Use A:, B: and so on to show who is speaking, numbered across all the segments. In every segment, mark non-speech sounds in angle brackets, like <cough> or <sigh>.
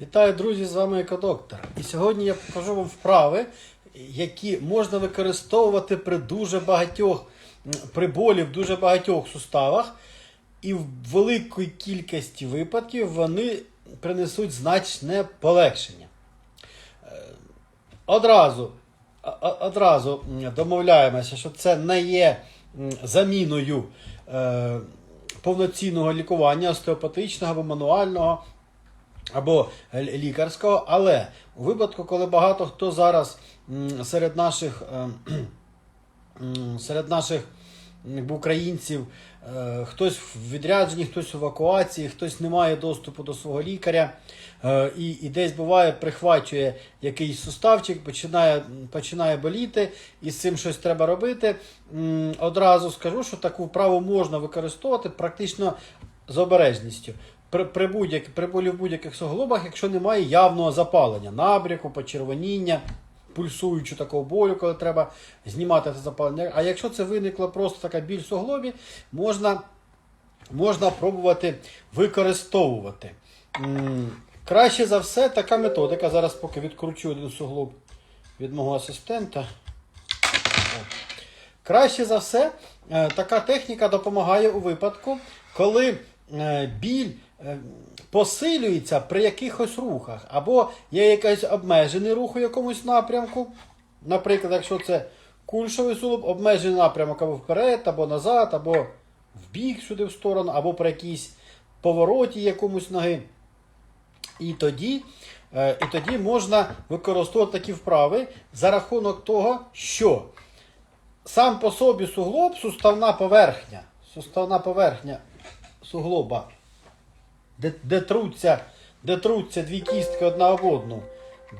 A: Вітаю, друзі! З вами Екодоктор. І сьогодні я покажу вам вправи, які можна використовувати при дуже багатьох при болі в дуже багатьох суставах, і в великій кількості випадків вони принесуть значне полегшення. Е, Одразу, одразу домовляємося, що це не є заміною е, повноцінного лікування остеопатичного або мануального або лікарського, але у випадку, коли багато хто зараз серед наших, <clears throat> е, серед наших українців, е, хтось в відрядженні, хтось в евакуації, хтось не має доступу до свого лікаря, е, і, і десь буває, прихвачує якийсь суставчик, починає, починає боліти, і з цим щось треба робити. Одразу скажу, що таку вправу можна використовувати практично з обережністю. При, будь-як, при болі в будь-яких суглобах, якщо немає явного запалення, набряку, почервоніння, пульсуючу такого болю, коли треба знімати це запалення. А якщо це виникла просто така біль в суглобі, можна, можна пробувати використовувати. Краще за все така методика. Зараз поки відкручу один суглоб від мого асистента. Краще за все, е, така техніка допомагає у випадку, коли е, біль посилюється при якихось рухах, або є якийсь обмежений рух у якомусь напрямку. Наприклад, якщо це кульшовий сулуб, обмежений напрямок або вперед, або назад, або в бік сюди в сторону, або при якійсь повороті якомусь ноги. І тоді, е, і тоді можна використовувати такі вправи за рахунок того, що сам по собі суглоб, суставна поверхня, суставна поверхня суглоба, де, де, труться, де труться дві кістки одна об одну,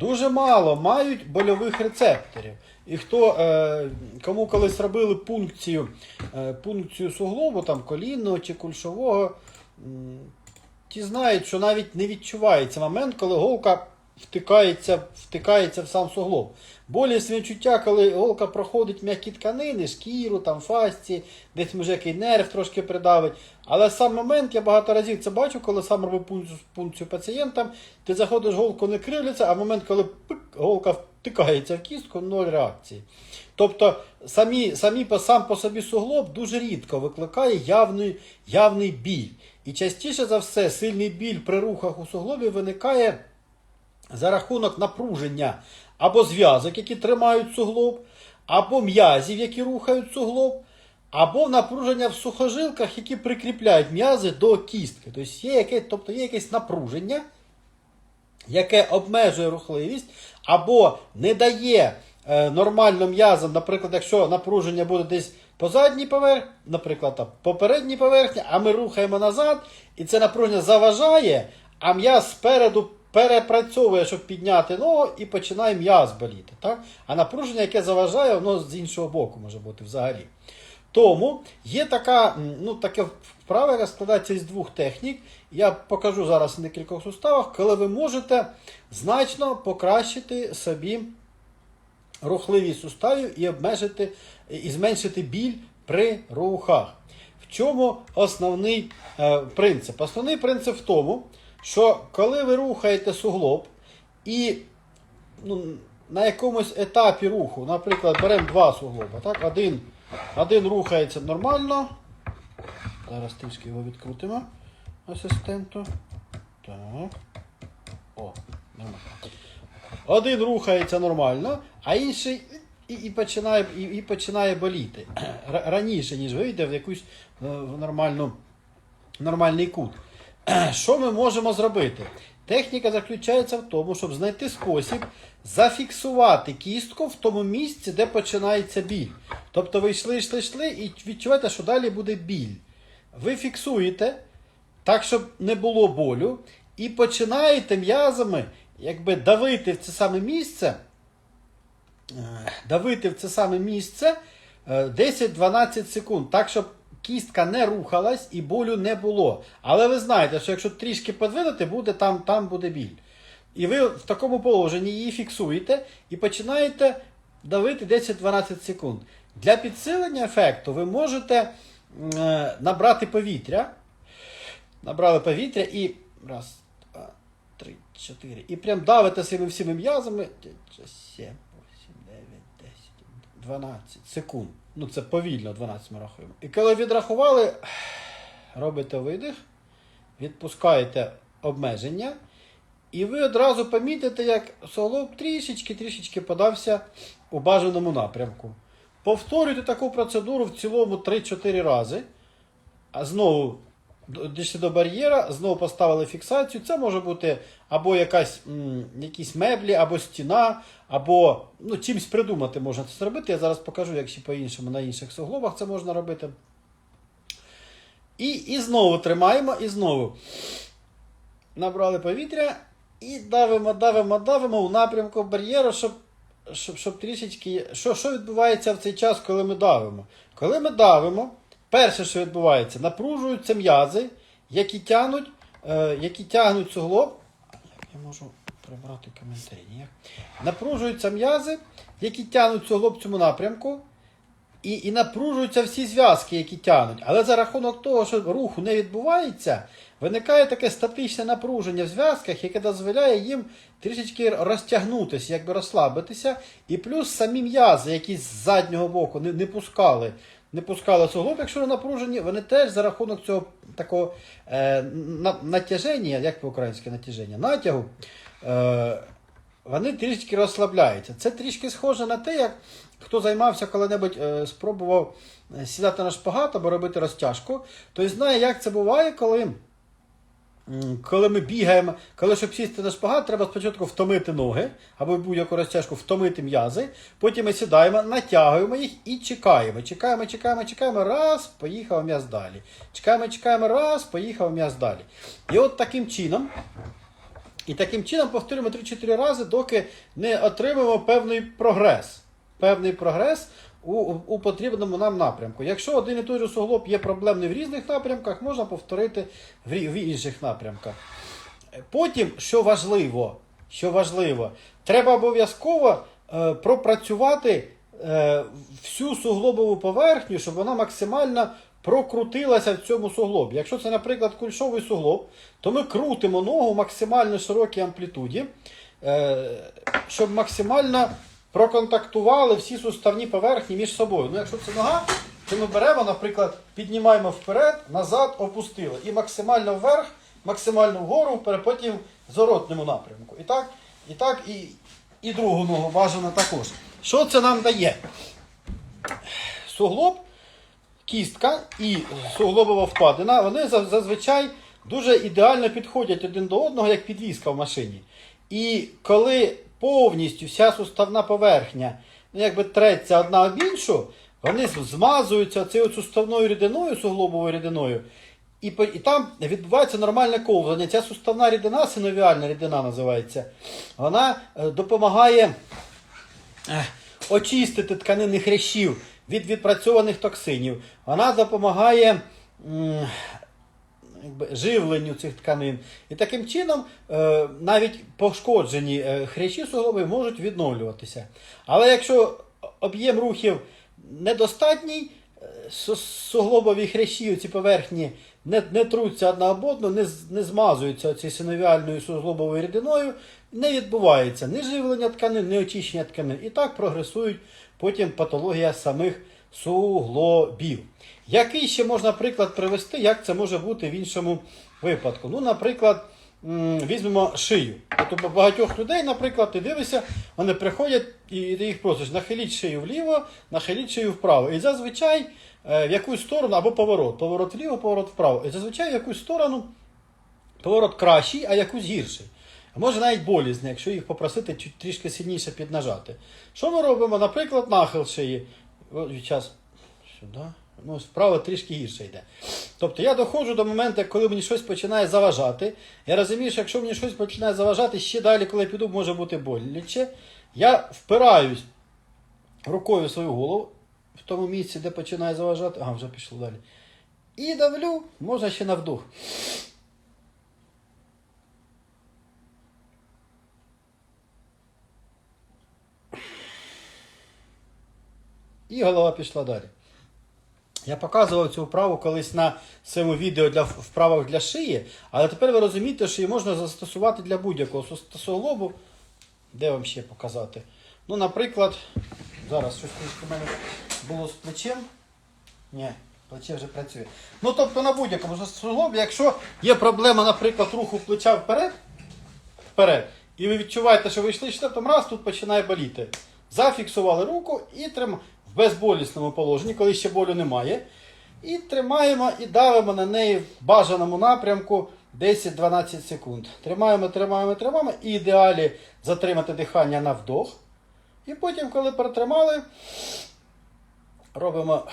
A: дуже мало мають больових рецепторів. І хто, е, кому колись робили пункцію, е, пункцію суглобу, там колінного чи кульшового, ті знають, що навіть не відчувається момент, коли голка втикається, втикається в сам суглоб. Болісне відчуття, коли голка проходить м'які тканини, шкіру, там, фасці, десь може який нерв трошки придавить. Але сам момент, я багато разів це бачу, коли сам робив пункцію, пункцію пацієнтам, ти заходиш, голку не кривляться, а в момент, коли пик, голка втикається в кістку, ноль реакції. Тобто самі, самі сам по собі суглоб дуже рідко викликає явний, явний біль. І частіше за все сильний біль при рухах у суглобі виникає за рахунок напруження або зв'язок, які тримають суглоб, або м'язів, які рухають суглоб, або напруження в сухожилках, які прикріпляють м'язи до кістки. Тобто є, яке, тобто є якесь напруження, яке обмежує рухливість, або не дає е, нормально м'язам, наприклад, якщо напруження буде десь по задній поверхні, наприклад, по передній поверхні, а ми рухаємо назад, і це напруження заважає, а м'яз спереду перепрацьовує, щоб підняти ногу, і починає м'яз боліти. Так? А напруження, яке заважає, воно з іншого боку може бути взагалі. Тому є така, ну, таке вправа, яка складається із двох технік. Я покажу зараз на декількох суставах, коли ви можете значно покращити собі рухливість суставів і обмежити і зменшити біль при рухах. В чому основний е, принцип? Основний принцип в тому, що коли ви рухаєте суглоб і ну, на якомусь етапі руху, наприклад, беремо два суглоба, так? Один, один рухається нормально. Зараз трішки його відкрутимо асистенту. Так. О. Один рухається нормально, а інший і, і, починає, і, і починає боліти. Раніше, ніж вийде в якусь е, в нормальну, нормальний кут. <clears throat> Що ми можемо зробити? Техніка заключається в тому, щоб знайти спосіб зафіксувати кістку в тому місці, де починається біль. Тобто ви йшли, йшли, йшли і відчуваєте, що далі буде біль. Ви фіксуєте так, щоб не було болю, і починаєте м'язами якби давити в це саме місце, е, давити в це саме місце е, 10-12 секунд, так, щоб кістка не рухалась і болю не було. Але ви знаєте, що якщо трішки подвинути, буде там, там буде біль. І ви в такому положенні її фіксуєте і починаєте давити 10-12 секунд. Для підсилення ефекту ви можете е, набрати повітря. Набрали повітря і раз, два, три, 4. І прям давите своїми всіми м'язами. 7, 8, 9, 10, 12 секунд. Ну, це повільно 12 ми рахуємо. І коли відрахували, робите видих, відпускаєте обмеження, і ви одразу помітите, як суглоб трішечки-трішечки подався у бажаному напрямку. Повторюйте таку процедуру в цілому 3-4 рази. А знову дійшли до бар'єра, знову поставили фіксацію. Це може бути або якась, якісь меблі, або стіна, або ну, чимось придумати можна це зробити. Я зараз покажу, як ще по-іншому на інших суглобах це можна робити. І, і знову тримаємо, і знову набрали повітря і давимо, давимо, давимо у напрямку бар'єру, щоб, щоб, щоб трішечки. Що, що відбувається в цей час, коли ми давимо? Коли ми давимо, перше, що відбувається, напружуються м'язи, які тягнуть, е, які тягнуть суглоб. Я можу прибрати коментарі? Ніяк. Напружуються м'язи, які тягнуть суглоб в цьому напрямку. І, і напружуються всі зв'язки, які тягнуть. Але за рахунок того, що руху не відбувається, виникає таке статичне напруження в зв'язках, яке дозволяє їм трішечки розтягнутися, якби розслабитися. І плюс самі м'язи, які з заднього боку не, не пускали. Не пускали суглоб, якщо вони напружені, вони теж за рахунок цього такого е, натяження, як по-українськи натяження, натягу, е, вони трішки розслабляються. Це трішки схоже на те, як хто займався коли-небудь, е, спробував е, сідати на шпагат або робити розтяжку, той знає, як це буває, коли, коли ми бігаємо, коли щоб сісти на шпагат, треба спочатку втомити ноги або будь-яку розтяжку втомити м'язи. Потім ми сідаємо, натягуємо їх і чекаємо. Чекаємо, чекаємо, чекаємо. Раз, поїхав м'яз далі. Чекаємо, чекаємо, раз, поїхав м'яз далі. І от таким чином. І таким чином повторюємо 3-4 рази, доки не отримаємо певний прогрес. Певний прогрес у, у, потрібному нам напрямку. Якщо один і той же суглоб є проблемний в різних напрямках, можна повторити в, в інших напрямках. Потім, що важливо, що важливо, треба обов'язково е, пропрацювати е, всю суглобову поверхню, щоб вона максимально прокрутилася в цьому суглобі. Якщо це, наприклад, кульшовий суглоб, то ми крутимо ногу в максимально широкій амплітуді, е, щоб максимально проконтактували всі суставні поверхні між собою. Ну, якщо це нога, то ми беремо, наприклад, піднімаємо вперед, назад, опустили. І максимально вверх, максимально вгору, потім в зворотньому напрямку. І так, і так, і, і другу ногу бажано також. Що це нам дає? Суглоб, кістка і суглобова впадина, вони зазвичай дуже ідеально підходять один до одного, як підвіска в машині. І коли повністю вся суставна поверхня ну, якби треться одна об іншу, вони змазуються цією суставною рідиною, суглобовою рідиною, і, і там відбувається нормальне ковзання. Ця суставна рідина, синовіальна рідина називається, вона е, допомагає е, очистити тканини хрящів від відпрацьованих токсинів. Вона допомагає живленню цих тканин. І таким чином е, навіть пошкоджені е, хрящі суглоби можуть відновлюватися. Але якщо об'єм рухів недостатній, е, суглобові хрящі, ці поверхні не, не труться одна об одну, не, не змазуються цією синовіальною суглобовою рідиною, не відбувається ні живлення тканин, ні очищення тканин. І так прогресують потім патологія самих суглобів. Який ще можна приклад привести, як це може бути в іншому випадку? Ну, наприклад, візьмемо шию. От багатьох людей, наприклад, ти дивишся, вони приходять і ти їх просиш, нахиліть шию вліво, нахиліть шию вправо. І зазвичай е, в якусь сторону або поворот. Поворот вліво, поворот вправо. І зазвичай в якусь сторону поворот кращий, а якусь гірший. А може навіть болізний, якщо їх попросити трішки сильніше піднажати. Що ми робимо? Наприклад, нахил шиї. Зараз сюди. Ну, вправо трішки гірше йде. Тобто я доходжу до моменту, коли мені щось починає заважати. Я розумію, що якщо мені щось починає заважати, ще далі, коли я піду, може бути боляче. Я впираюсь рукою в свою голову в тому місці, де починає заважати. Ага, вже пішло далі. І давлю, можна ще на вдох. І голова пішла далі. Я показував цю вправу колись на своєму відео для вправах для шиї, але тепер ви розумієте, що її можна застосувати для будь-якого суглобу. Де вам ще показати? Ну, наприклад, зараз щось в мене було з плечем. Ні, плече вже працює. Ну, тобто на будь-якому суглобі, якщо є проблема, наприклад, руху плеча вперед, вперед, і ви відчуваєте, що ви йшли штатом раз, тут починає боліти. Зафіксували руку і тримаємо безболісному положенні, коли ще болю немає. І тримаємо і давимо на неї в бажаному напрямку 10-12 секунд. Тримаємо, тримаємо, тримаємо. І ідеалі затримати дихання на вдох. І потім, коли протримали, робимо.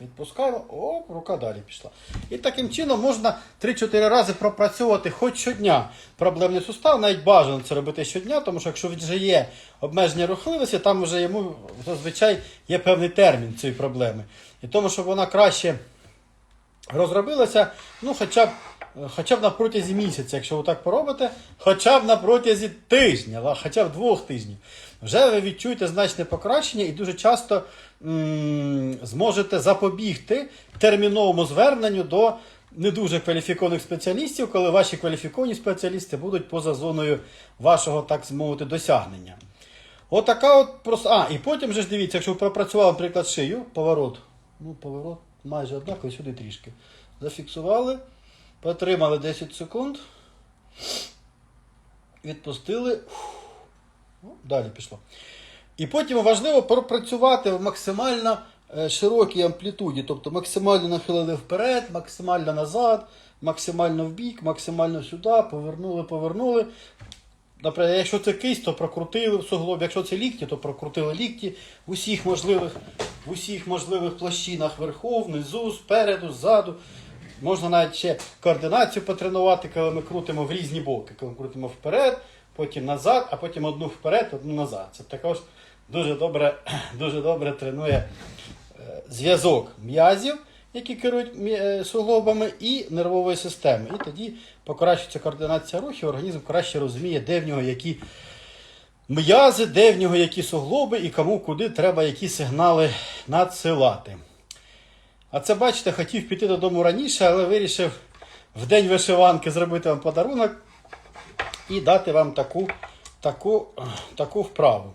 A: Відпускаємо, оп, рука далі пішла. І таким чином можна 3-4 рази пропрацьовувати хоч щодня проблемний сустав, навіть бажано це робити щодня, тому що якщо вже є обмеження рухливості, там вже йому зазвичай є певний термін цієї проблеми. І тому, щоб вона краще розробилася, ну хоча б, хоча б на протязі місяця, якщо ви так поробите, хоча б на протязі тижня, хоча б двох тижнів, вже ви відчуєте значне покращення і дуже часто зможете запобігти терміновому зверненню до не дуже кваліфікованих спеціалістів, коли ваші кваліфіковані спеціалісти будуть поза зоною вашого, так мовити, досягнення. Отака от просто. А, і потім же ж дивіться, якщо ви пропрацювали, наприклад, шию, поворот. Ну, поворот майже однаковий, сюди трішки. Зафіксували, потримали 10 секунд. Відпустили. Ну, Далі пішло. І потім важливо пропрацювати в максимально е, широкій амплітуді, тобто максимально нахилили вперед, максимально назад, максимально вбік, максимально сюди, повернули, повернули. Наприклад, якщо це кисть, то прокрутили в суглобі, якщо це лікті, то прокрутили лікті в усіх можливих, в усіх можливих площинах верху, внизу, спереду, ззаду. Можна навіть ще координацію потренувати, коли ми крутимо в різні боки. Коли ми крутимо вперед, потім назад, а потім одну вперед, одну назад. Це також дуже добре, <clears throat> дуже добре тренує е, зв'язок м'язів, які керують е, суглобами, і нервової системи. І тоді покращується координація рухів, організм краще розуміє, де в нього які м'язи, де в нього які суглоби і кому куди треба які сигнали надсилати. А це, бачите, хотів піти додому раніше, але вирішив в день вишиванки зробити вам подарунок і дати вам таку, таку, таку вправу.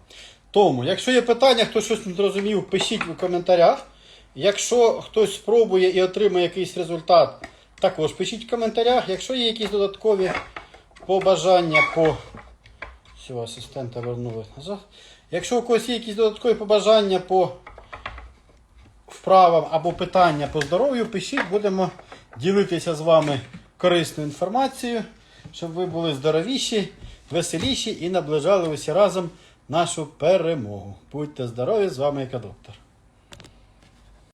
A: Тому, якщо є питання, хто щось не зрозумів, пишіть у коментарях. Якщо хтось спробує і отримає якийсь результат, також пишіть в коментарях. Якщо є якісь додаткові побажання по. Все, асистента вернули назад. Якщо у когось є якісь додаткові побажання по вправам або питання по здоров'ю, пишіть, будемо ділитися з вами корисною інформацією, щоб ви були здоровіші, веселіші і наближали усі разом нашу перемогу. Будьте здорові, з вами Екадоктор.